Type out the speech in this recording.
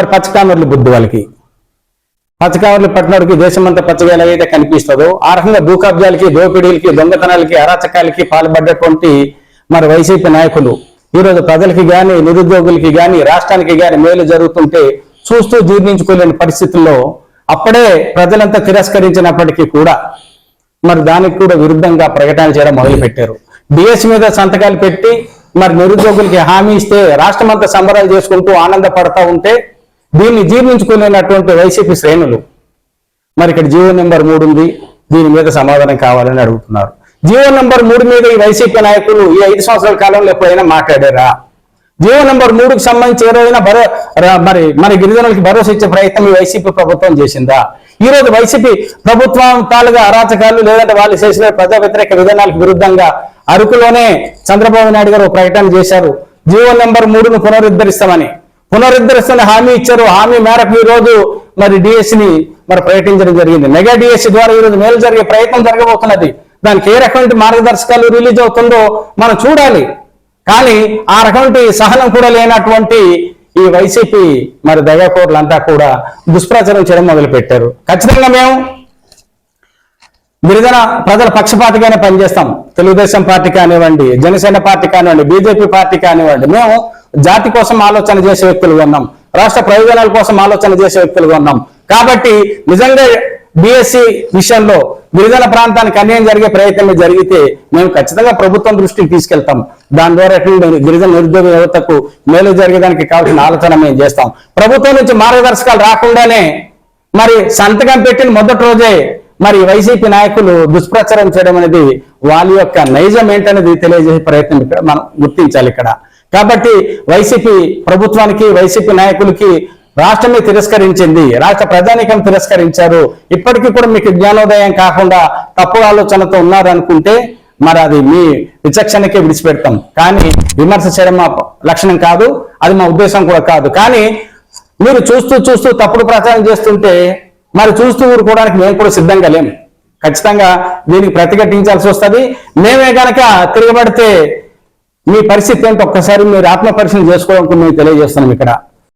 మరి పచ్చకామర్లు బుద్ధి వాళ్ళకి. పచ్చకామర్లు పట్టినోడికి దేశమంతా పచ్చగా ఎలాగైతే కనిపిస్తుందో ఆ రకంగా భూకబ్జాలకి దోపిడీలకి దొంగతనాలకి అరాచకాలకి పాల్పడ్డటువంటి మరి వైసీపీ నాయకులు. ఈరోజు ప్రజలకి కానీ నిరుద్యోగులకి కానీ రాష్ట్రానికి కానీ మేలు జరుగుతుంటే చూస్తూ జీర్ణించుకోలేని పరిస్థితుల్లో అప్పుడే ప్రజలంతా తిరస్కరించినప్పటికీ కూడా మరి దానికి కూడా విరుద్ధంగా ప్రకటన చేయడం మొదలుపెట్టారు. డిఎస్ మీద సంతకాలు పెట్టి మరి నిరుద్యోగులకి హామీ ఇస్తే రాష్ట్రం అంతా సంబరాలు చేసుకుంటూ ఆనందపడతా ఉంటే దీన్ని జీర్ణించుకునేటువంటి వైసీపీ శ్రేణులు. మరి ఇక్కడ జీవో నెంబర్ మూడు ఉంది. దీని మీద సమాధానం కావాలని అడుగుతున్నారు. జీవో నెంబర్ మూడు మీద ఈ వైసీపీ నాయకులు ఈ ఐదు సంవత్సరాల కాలంలో ఎప్పుడైనా మాట్లాడారా? జీవో నెంబర్ మూడుకు సంబంధించి ఏదైనా భరో మరి మన గిరిజనులకి భరోసా ఇచ్చే ప్రయత్నం ఈ వైసీపీ ప్రభుత్వం చేసిందా? ఈ రోజు వైసీపీ ప్రభుత్వం తాలుగా అరాచకాలు లేదంటే వాళ్ళు చేసిన ప్రజా వ్యతిరేక విధానాలకు విరుద్ధంగా అరకులోనే చంద్రబాబు నాయుడు గారు ఒక ప్రకటన చేశారు. GO number మూడును పునరుద్ధరిస్తామని. పునరుద్ధరిస్తున్న హామీ ఇచ్చారు. హామీ మేరకు ఈ రోజు మరి డిఎస్సిని మరి ప్రకటించడం జరిగింది. మెగా డిఎస్సి ద్వారా ఈ రోజు మేలు జరిగే ప్రయత్నం జరగబోతున్నది. దానికి ఏ రకమైన మార్గదర్శకాలు రిలీజ్ అవుతుందో మనం చూడాలి. కానీ ఆ రకమైన సహనం కూడా లేనటువంటి ఈ వైసీపీ మరి దగాకోర్లంతా కూడా దుష్ప్రచారం చేయడం మొదలుపెట్టారు. ఖచ్చితంగా మేము గిరిజన ప్రజల పక్షపాతిగానే పనిచేస్తాం. తెలుగుదేశం పార్టీ కానివ్వండి జనసేన పార్టీ కానివ్వండి బీజేపీ పార్టీ కానివ్వండి మేము జాతి కోసం ఆలోచన చేసే వ్యక్తులుగా ఉన్నాం. రాష్ట్ర ప్రయోజనాల కోసం ఆలోచన చేసే వ్యక్తులుగా ఉన్నాం. కాబట్టి నిజంగా బిఎస్సి విషయంలో గిరిజన ప్రాంతానికి అన్యాయం జరిగే ప్రయత్నం జరిగితే మేము ఖచ్చితంగా ప్రభుత్వం దృష్టికి తీసుకెళ్తాం. దాని ద్వారా గిరిజన నిరుద్యోగ యువతకు మేలు జరిగేదానికి కావాల్సిన ఆలోచన మేము చేస్తాం. ప్రభుత్వం నుంచి మార్గదర్శకాలు రాకుండానే మరి సంతకం పెట్టిన మొదటి రోజే మరి వైసీపీ నాయకులు దుష్ప్రచారం చేయడం అనేది వాళ్ళ యొక్క నైజం ఏంటనేది తెలియజేసే ప్రయత్నం ఇక్కడ మనం గుర్తించాలి ఇక్కడ. కాబట్టి వైసీపీ ప్రభుత్వానికి వైసీపీ నాయకులకి రాష్ట్రమే తిరస్కరించింది రాష్ట్ర ప్రధానికం తిరస్కరించారు. ఇప్పటికీ కూడా మీకు జ్ఞానోదయం కాకుండా తప్పు ఆలోచనతో ఉన్నారనుకుంటే మరి అది మీ విచక్షణకే విడిచిపెడతాం. కానీ విమర్శ చేయడం మా లక్షణం కాదు అది మా ఉద్దేశం కూడా కాదు. కానీ మీరు చూస్తూ చూస్తూ తప్పుడు ప్రచారం చేస్తుంటే మరి చూస్తూ ఊరుకోవడానికి మేము కూడా సిద్ధంగా లేము. ఖచ్చితంగా దీనికి ప్రతిఘటించాల్సి వస్తుంది. మేమే గనక తిరగబడితే మీ పరిస్థితి ఏంటో ఒక్కసారి మీరు ఆత్మ పరిశీలన చేసుకోవడానికి మేము తెలియజేస్తున్నాం ఇక్కడ.